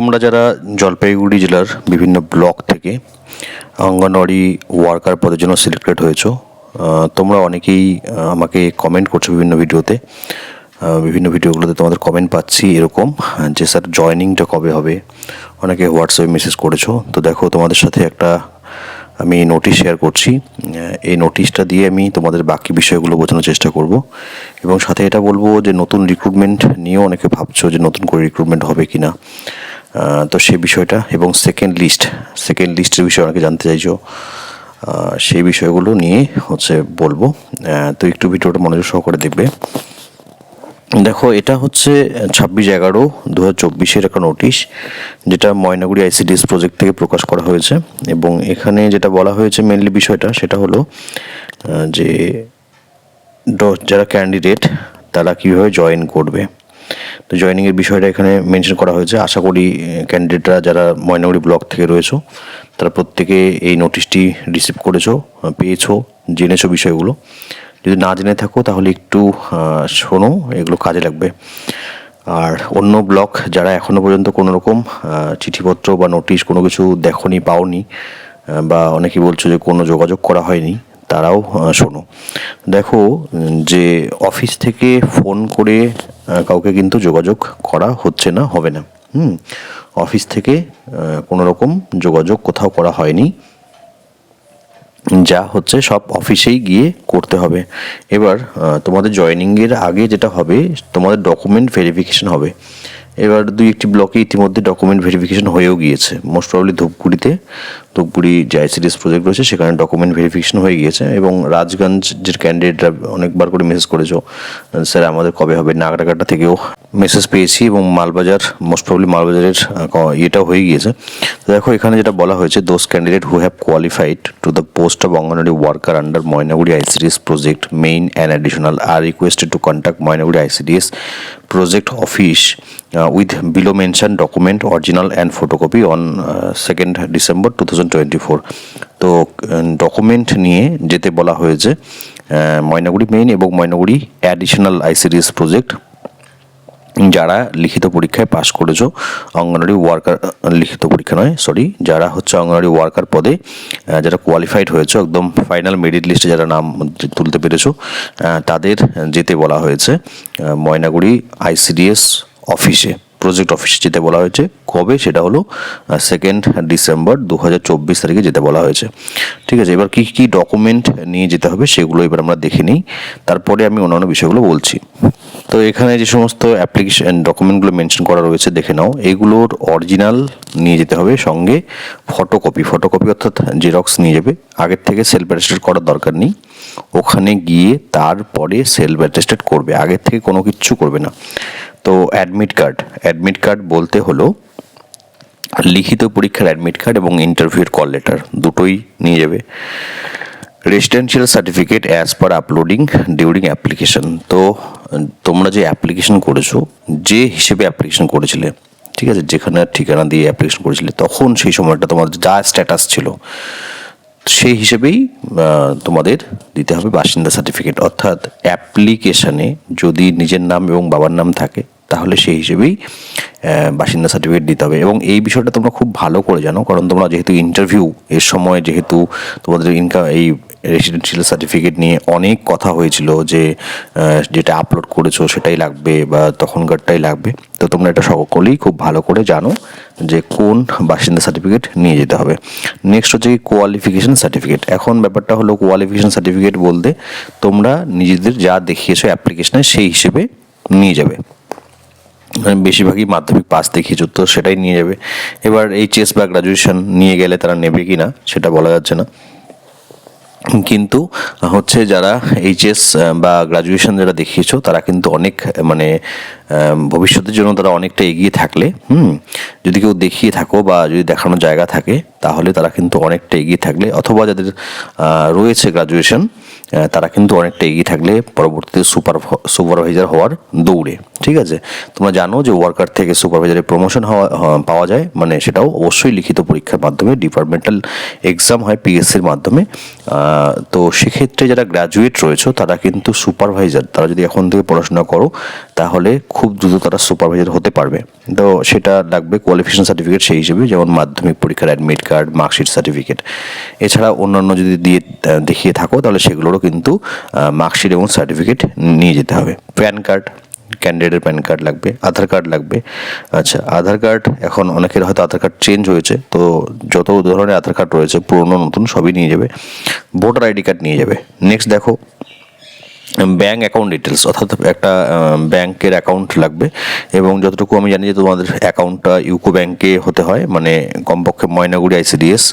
তোমরা যারা জলপাইগুড়ি জেলার বিভিন্ন ব্লক থেকে অঙ্গনওয়াড়ি ওয়ার্কার পদের জন্য সিলেক্টেড হয়েছো তোমরা অনেকেই আমাকে কমেন্ট করছ বিভিন্ন ভিডিওতে। বিভিন্ন ভিডিওগুলোতে তোমাদের কমেন্ট পাচ্ছি এরকম, যে স্যার জয়নিংটা কবে হবে? অনেকে হোয়াটসঅ্যাপে মেসেজ করেছ। তো দেখো, তোমাদের সাথে একটা আমি নোটিশ শেয়ার করছি। এই নোটিশটা দিয়ে আমি তোমাদের বাকি বিষয়গুলো বোঝানোর চেষ্টা করব। এবং সাথে এটা বলব যে নতুন রিক্রুটমেন্ট নিয়েও অনেকে ভাবছ যে নতুন করে রিক্রুটমেন্ট হবে কি না তো সেই বিষয়টা এবং সেকেন্ড লিস্ট সেকেন্ড লিস্টের বিষয়ে অনেকে জানতে চাইছো। সেই বিষয়গুলো নিয়ে হচ্ছে বলব। তো একটু ভিডিওটা মনোযোগ সহকারে দেখবে। দেখো, এটা হচ্ছে ছাব্বিশ এগারো দু হাজার চব্বিশের একটা নোটিশ যেটা ময়নাগুড়ি আইসিডিএস প্রজেক্ট থেকে প্রকাশ করা হয়েছে। এবং এখানে যেটা বলা হয়েছে মেনলি বিষয়টা, সেটা হলো যে যারা ক্যান্ডিডেট তারা কীভাবে জয়েন করবে। তো জয়েনিংয়ের বিষয়টা এখানে মেনশন করা হয়েছে। আশা করি ক্যান্ডিডেটরা যারা ময়নাগুড়ি ব্লক থেকে রয়েছো, তারা প্রত্যেকে এই নোটিশটি রিসিভ করেছ পেয়েছ, জেনেছো বিষয়গুলো। যদি না জেনে থাকো, তাহলে একটু শোনো, এগুলো কাজে লাগবে। আর অন্য ব্লক যারা এখনও পর্যন্ত কোনো রকম চিঠিপত্র বা নোটিশ কোনো কিছু দেখনি, পাওনি বা অনেকেই বলছো যে কোনো যোগাযোগ করা হয়নি তারাও শোনো। দেখো যে অফিস থেকে ফোন করে কাউকে কিন্তু যোগাযোগ করা হচ্ছে না, হবে না। হুম, অফিস থেকে কোনো রকম যোগাযোগ কোথাও করা হয়নি। যা হচ্ছে সব অফিসেই গিয়ে করতে হবে। এবার তোমাদের জয়েনিংয়ের আগে যেটা হবে, তোমাদের ডকুমেন্ট ভেরিফিকেশন হবে। এবার দুই একটি ব্লকে ইতিমধ্যে ডকুমেন্ট ভেরিফিকেশন হয়েও গিয়েছে। Most probably ধূপগুড়িতে। ধূপগুড়ি যে আইসিডিএস প্রজেক্ট রয়েছে সেখানে ডকুমেন্ট ভেরিফিকেশন হয়ে গিয়েছে এবং রাজগঞ্জ যে ক্যান্ডিডেটরা অনেকবার করে মেসেজ করেছ, স্যার, আমাদের কবে হবে? নাগরাকাটা থেকেও মেসেজ পেয়েছি এবং মালবাজার মোস্ট প্রবলি মালবাজারের ইয়েটাও হয়ে গিয়েছে। তো দেখো, এখানে যেটা বলা হয়েছে those candidate who have qualified to the post of anganwadi worker under Maynaguri ICDS project main and additional are requested to contact Maynaguri ICDS project office with below mention document original and photocopy on second December to তো document নিয়ে যেতে বলা হয়েছে Maynaguri main এবং Maynaguri additional ICDS project যারা লিখিত পরীক্ষায় পাশ করেছ, অঙ্গনওয়াড়ি ওয়ার্কার লিখিত পরীক্ষা নয় সরি যারা হচ্ছে অঙ্গনওয়াড়ি ওয়ার্কার পদে যারা কোয়ালিফাইড হয়েছে, একদম ফাইনাল মেরিট লিস্টে যারা নাম তুলতে পেরেছ তাদের যেতে বলা হয়েছে ময়নাগুড়ি আইসিডিএস অফিসে প্রজেক্ট অফিসে যেতে বলা হয়েছে। কবে? সেটা হলো সেকেন্ড ডিসেম্বর দু হাজার চব্বিশ তারিখে যেতে বলা হয়েছে। ঠিক আছে, এবার কি কি ডকুমেন্ট নিয়ে যেতে হবে সেগুলো এবার আমরা দেখে নিই। তারপরে আমি অন্যান্য বিষয়গুলো বলছি। তো এখানে যে সমস্ত অ্যাপ্লিকেশন ডকুমেন্টগুলো মেনশন করা রয়েছে, দেখে নাও। এগুলোর অরিজিনাল নিয়ে যেতে হবে সঙ্গে ফটোকপি ফটোকপি অর্থাৎ জেরক্স নিয়ে যাবে। আগের থেকে সেলফ অ্যাটেস্টেড করার দরকার নেই। ওখানে গিয়ে তারপরে সেলফ অ্যাটেস্টেড করবে। আগের থেকে কোনো কিচ্ছু করবে না। তো অ্যাডমিট কার্ড অ্যাডমিট কার্ড বলতে হলো লিখিত পরীক্ষার অ্যাডমিট কার্ড এবং ইন্টারভিউয়ের কল লেটার দুটোই নিয়ে যাবে। Residential certificate as per uploading during application তো, তোমরা যে অ্যাপ্লিকেশন করেছ, যে হিসেবে অ্যাপ্লিকেশন করেছিলে, ঠিক আছে, যেখানে ঠিকানা দিয়ে অ্যাপ্লিকেশন করেছিলে, তখন সেই সময়টা তোমার যা স্ট্যাটাস ছিল, সেই হিসেবেই তোমাদের দিতে হবে বাসিন্দা সার্টিফিকেট অর্থাৎ অ্যাপ্লিকেশানে যদি নিজের নাম এবং বাবার নাম থাকে তাহলে সেই হিসেবেই বাসিন্দা সার্টিফিকেট দিতে হবে। এবং এই বিষয়টা তোমরা খুব ভালো করে জানো, কারণ তোমরা যেহেতু ইন্টারভিউ এর সময়, যেহেতু তোমাদের ইনকাম এই রেসিডেন্সিয়াল সার্টিফিকেট নিয়ে অনেক কথা হয়েছিল যে যেটা আপলোড করেছ সেটাই লাগবে বা তখনকারটাই লাগবে। তো তোমরা এটা সকলেই খুব ভালো করে জানো যে কোন বাসিন্দা সার্টিফিকেট নিয়ে যেতে হবে। নেক্সট হচ্ছে কোয়ালিফিকেশান সার্টিফিকেট এখন ব্যাপারটা হলো কোয়ালিফিকেশান সার্টিফিকেট বলতে তোমরা নিজেদের যা দেখিয়েছো অ্যাপ্লিকেশনে সেই হিসেবে নিয়ে যাবে। বেশিরভাগই মাধ্যমিক পাস দেখিয়েছো তো সেটাই নিয়ে যাবে। এবার এইচএস বা গ্রাজুয়েশন নিয়ে গেলে তারা নেবে কি না সেটা বলা যাচ্ছে না। কিন্তু, হচ্ছে যারা এইচএস বা গ্রাজুয়েশন যারা দেখিয়েছো, তারা কিন্তু অনেক মানে ভবিষ্যতের জন্য তারা অনেকটা এগিয়ে থাকলে, হুম, যদি কেউ দেখিয়ে থাকো বা যদি দেখানোর জায়গা থাকে, তাহলে তারা কিন্তু অনেকটা এগিয়ে থাকলে, অথবা যাদের রয়েছে গ্রাজুয়েশন তারা কিন্তু অনেকটা এগিয়ে থাকলে পরবর্তীতে সুপার সুপারভাইজার হওয়ার দৌড়ে, ঠিক আছে? তোমরা জানো যে ওয়ার্কার থেকে সুপারভাইজারের প্রমোশন হওয়া পাওয়া যায় মানে সেটাও অবশ্যই লিখিত পরীক্ষার মাধ্যমে ডিপার্টমেন্টাল এক্সাম হয় পিএসসির মাধ্যমে তো সেক্ষেত্রে যারা গ্রাজুয়েট রয়েছে, তারা কিন্তু সুপারভাইজার তারা যদি এখন থেকে পড়াশোনা করো, তাহলে খুব দ্রুত তারা সুপারভাইজার হতে পারবে। তো সেটা লাগবে কোয়ালিফিকেশন সার্টিফিকেট সেই হিসেবে, যেমন মাধ্যমিক পরীক্ষার অ্যাডমিট কার্ড মার্কশিট সার্টিফিকেট এছাড়া অন্যান্য যদি দিয়ে দেখিয়ে থাকো, তাহলে সেগুলোরও কিন্তু মার্কশিট এবং সার্টিফিকেট নিয়ে যেতে হবে। প্যান কার্ড ক্যান্ডিডেটের প্যান কার্ড লাগবে, আধার কার্ড লাগবে। আচ্ছা আধার কার্ড এখন অনেকের হয়তো আধার কার্ড চেঞ্জ হয়েছে, তো যত ধরনের আধার কার্ড রয়েছে, পুরনো নতুন সবই নিয়ে যাবে। ভোটার আইডি কার্ড নিয়ে যাবে। নেক্সট দেখো ব্যাঙ্ক অ্যাকাউন্ট ডিটেলস অর্থাৎ একটা ব্যাংকের অ্যাকাউন্ট লাগবে। এবং যতটুকু আমি জানি যে তোমাদের অ্যাকাউন্টটা ইউকো ব্যাংকে হতে হয় মানে কমপক্ষে ময়নাগুড়ি আইসিডিএস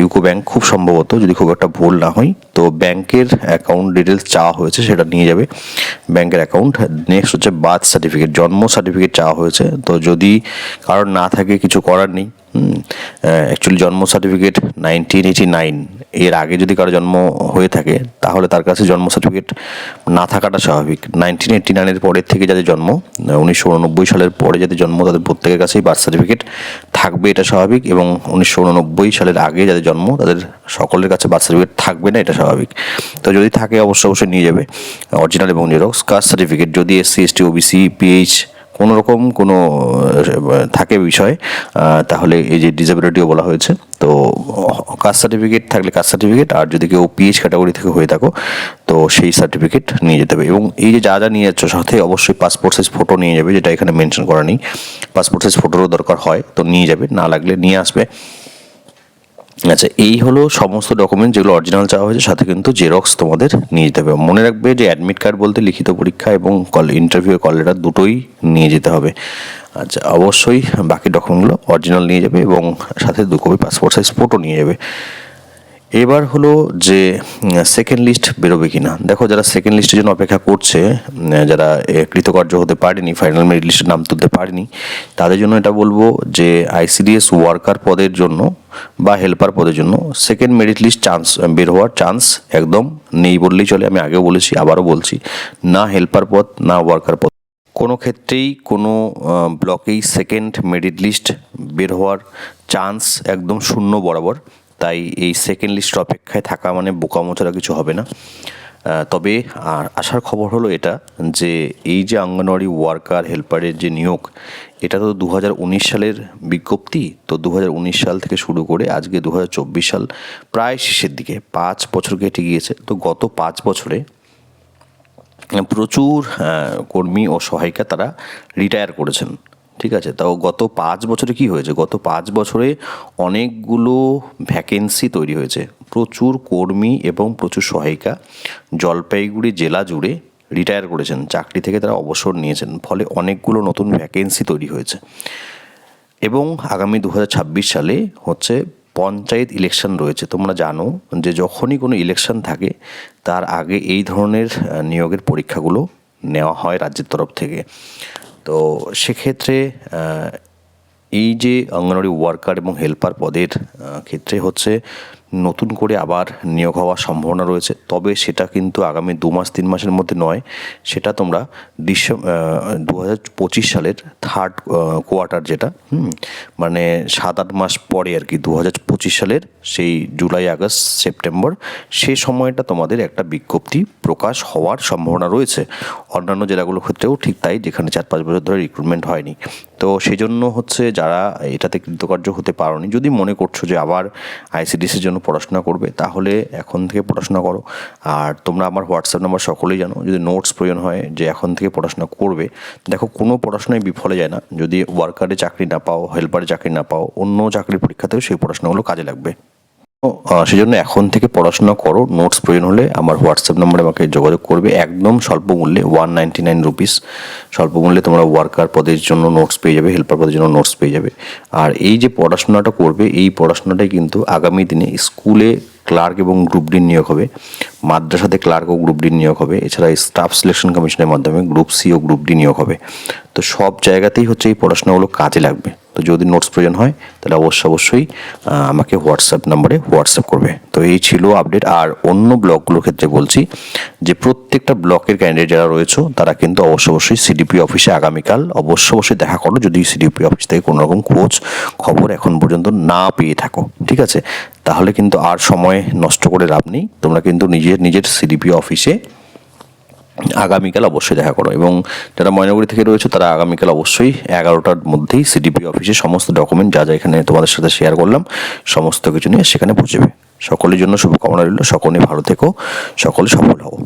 ইউকো ব্যাংক খুব সম্ভবত, যদি খুব একটা ভুল না হয়। তো ব্যাংকের অ্যাকাউন্ট ডিটেলস চাওয়া হয়েছে, সেটা নিয়ে যাবে। ব্যাংকের অ্যাকাউন্ট নেক্সট হচ্ছে বার্থ সার্টিফিকেট জন্ম সার্টিফিকেট চাওয়া হয়েছে। তো যদি কারোর না থাকে, কিছু করার নেই অ্যাকচুয়ালি জন্ম সার্টিফিকেট নাইনটিন এইটি নাইন এর আগে যদি কারও জন্ম হয়ে থাকে, তাহলে তার কাছে জন্ম সার্টিফিকেট না থাকাটা স্বাভাবিক। নাইনটিন এইটি নাইনের পরের থেকে যাদের জন্ম উনিশশো উননব্বই সালের পরে যাদের জন্ম, তাদের প্রত্যেকের কাছেই বার্থ সার্টিফিকেট থাকবে এটা স্বাভাবিক এবং উনিশশো উননব্বই সালের আগে যাদের জন্ম, তাদের সকলের কাছে বার্থ সার্টিফিকেট থাকবে না, এটা স্বাভাবিক। তো যদি থাকে অবশ্যই অবশ্যই নিয়ে যাবে। অরিজিনাল এবং জেরক্স কাস্ট সার্টিফিকেট যদি এসসি এসটি ওবিসি পিএইচ কোনো রকম কোনো থাকে বিষয় তাহলে এই যে ডিসেবিলিটিও বলা হয়েছে। তো কাস্ট সার্টিফিকেট থাকলে কাস্ট সার্টিফিকেট আর যদি কেউ পিএইচ ক্যাটাগরি থেকে হয়ে থাকো, তো সেই সার্টিফিকেট নিয়ে যেতে হবে। এবং এই যে যা যা নিয়ে যাচ্ছ সাথে অবশ্যই পাসপোর্ট সাইজ ফটো নিয়ে যাবে, যেটা এখানে মেনশন করা নেই। পাসপোর্ট সাইজ ফটোরও দরকার হয়, তো নিয়ে যাবে, না লাগলে নিয়ে আসবে। আচ্ছা এই হলো সমস্ত ডকুমেন্ট যেগুলো অরিজিনাল চাওয়া হয়েছে, সাথে কিন্তু জেরক্স তোমাদের নিয়ে যেতে হবে। মনে রাখবে যে অ্যাডমিট কার্ড বলতে লিখিত পরীক্ষা এবং কল ইন্টারভিউ কল লেটার দুটোই নিয়ে যেতে হবে। আচ্ছা অবশ্যই বাকি ডকুমেন্টগুলো অরিজিনাল নিয়ে যাবে এবং সাথে দু কপি পাসপোর্ট সাইজ ফটো নিয়ে যাবে। এবার হলো যে সেকেন্ড লিস্ট বেরোবে কিনা। দেখো, যারা সেকেন্ড লিস্টের জন্য অপেক্ষা করছে যারা কৃতকার্য হতে পারেনি ফাইনাল মেরিট লিস্টের নাম তুলতে পারেনি, তাদের জন্য এটা বলব যে আইসিডিএস ওয়ার্কার পদের জন্য বা হেল্পার পদের জন্য সেকেন্ড মেরিট লিস্ট চান্স বের হওয়ার চান্স একদম নেই বললেই চলে। আমি আগেও বলেছি, আবারও বলছি, না হেল্পার পদ, না ওয়ার্কার পদ। কোনো ক্ষেত্রেই কোনো ব্লকেই সেকেন্ড মেরিট লিস্ট বের হওয়ার চান্স একদম শূন্য বরাবর তাই এই সেকেন্ড লিস্টের অপেক্ষায় থাকা মানে বোকামো ছাড়া কিছু হবে না। তবে আর আসার খবর হলো এটা যে এই যে অঙ্গনওয়াড়ি ওয়ার্কার, হেল্পারের যে নিয়োগ, এটা তো দু হাজার উনিশ সালের বিজ্ঞপ্তি। তো দু হাজার উনিশ সাল থেকে শুরু করে আজকে দু হাজার চব্বিশ সাল প্রায় শেষের দিকে, পাঁচ বছর কেটে গিয়েছে। তো গত পাঁচ বছরে প্রচুর কর্মী ও সহায়িকা তারা রিটায়ার করেছেন। ঠিক আছে? তাও গত পাঁচ বছরে কি হয়েছে? গত পাঁচ বছরে অনেকগুলো ভ্যাকেন্সি তৈরি হয়েছে। প্রচুর কর্মী এবং প্রচুর সহায়িকা জলপাইগুড়ি জেলা জুড়ে রিটায়ার করেছেন। চাকরি থেকে তারা অবসর নিয়েছেন। ফলে অনেকগুলো নতুন ভ্যাকেন্সি তৈরি হয়েছে। এবং আগামী দু হাজার ছাব্বিশ সালে হচ্ছে পঞ্চায়েত ইলেকশন রয়েছে। তোমরা জানো যে যখনই কোনো ইলেকশন থাকে, তার আগে এই ধরনের নিয়োগের পরীক্ষাগুলো নেওয়া হয় রাজ্যের তরফ থেকে। তো সেক্ষেত্রে এই যে অঙ্গনওয়াড়ি ওয়ার্কার এবং হেল্পার পদের ক্ষেত্রে হচ্ছে নতুন করে আবার নিয়োগ হওয়ার সম্ভাবনা রয়েছে। তবে সেটা কিন্তু আগামী দু মাস তিন মাসের মধ্যে নয়। সেটা তোমরা ডিসেম্বর দু হাজার পঁচিশ সালের থার্ড কোয়ার্টার যেটা হুম, মানে সাত আট মাস পরে আর কি দু হাজার পঁচিশ সালের সেই জুলাই আগস্ট সেপ্টেম্বর সেই সময়টা তোমাদের একটা বিজ্ঞপ্তি প্রকাশ হওয়ার সম্ভাবনা রয়েছে। অন্যান্য জেলাগুলোর ক্ষেত্রেও ঠিক তাই যেখানে চার পাঁচ বছর ধরে রিক্রুটমেন্ট হয়নি। তো সেই জন্য হচ্ছে যারা এটাতে কৃতকার্য হতে পারোনি যদি মনে করছ যে আবার আইসিডিসির জন্য পড়াশোনা করবে, তাহলে এখন থেকে পড়াশোনা করো। আর তোমরা আমার হোয়াটসঅ্যাপ নাম্বার সকলেই জানো, যদি নোটস প্রয়োজন হয় যে এখন থেকে পড়াশোনা করবে, দেখো কোনো পড়াশোনায় বিফলে যায় না। যদি ওয়ার্কারে চাকরি না পাও হেল্পারে চাকরি না পাও, অন্য চাকরির পরীক্ষাতেও সেই পড়াশোনাগুলো কাজে লাগবে। সেজন্য এখন থেকে পড়াশোনা করো নোটস প্রয়োজন হলে আমার হোয়াটসঅ্যাপ নম্বরে আমাকে যোগাযোগ করবে। একদম স্বল্প মূল্যে ওয়ান নাইনটি নাইন রুপিস স্বল্প মূল্যে তোমরা ওয়ার্কার পদের জন্য নোটস পেয়ে যাবে হেল্পার পদের জন্য নোটস পেয়ে যাবে। আর এই যে পড়াশোনাটা করবে, এই পড়াশোনাটাই কিন্তু আগামী দিনে স্কুলে ক্লার্ক এবং গ্রুপ ডি নিয়োগ হবে, মাদ্রাসাতে ক্লার্ক ও গ্রুপ ডি নিয়োগ হবে, এছাড়া স্টাফ সিলেকশন কমিশনের মাধ্যমে গ্রুপ সি ও গ্রুপ ডি নিয়োগ হবে। তো সব জায়গাতেই হচ্ছে এই পড়াশোনাগুলো কাজে লাগবে। তো যদি নোটস প্রয়োজন হয়, তাহলে অবশ্যই অবশ্যই আমাকে হোয়াটসঅ্যাপ নাম্বারে হোয়াটসঅ্যাপ করবে। তো এই ছিল আপডেট আর অন্য ব্লকগুলোর ক্ষেত্রে বলছি যে, প্রত্যেকটা ব্লকের ক্যান্ডিডেট যারা রয়েছে, তারা কিন্তু অবশ্যই অবশ্যই সিডিপি অফিসে আগামীকাল অবশ্য অবশ্যই দেখা করো যদি সিডিপি অফিস থেকে কোনো রকম খোঁজ, খবর এখন পর্যন্ত না পেয়ে থাকো, ঠিক আছে? তাহলে কিন্তু আর সময় নষ্ট করে লাভ নেই। তোমরা কিন্তু নিজের নিজের সিডিপি অফিসে আগামীকাল অবশ্যই দেখা করো এবং যারা ময়নাগুড়ি থেকে রয়েছে, তারা আগামীকাল অবশ্যই এগারোটার মধ্যেই সিডিপি অফিসে সমস্ত ডকুমেন্ট যা যা এখানে তোমাদের সাথে শেয়ার করলাম, সমস্ত কিছু নিয়ে সেখানে পৌঁছবে। সকলের জন্য শুভকামনা রইল, সকলে ভালো থেকো, সকলে সফল হও।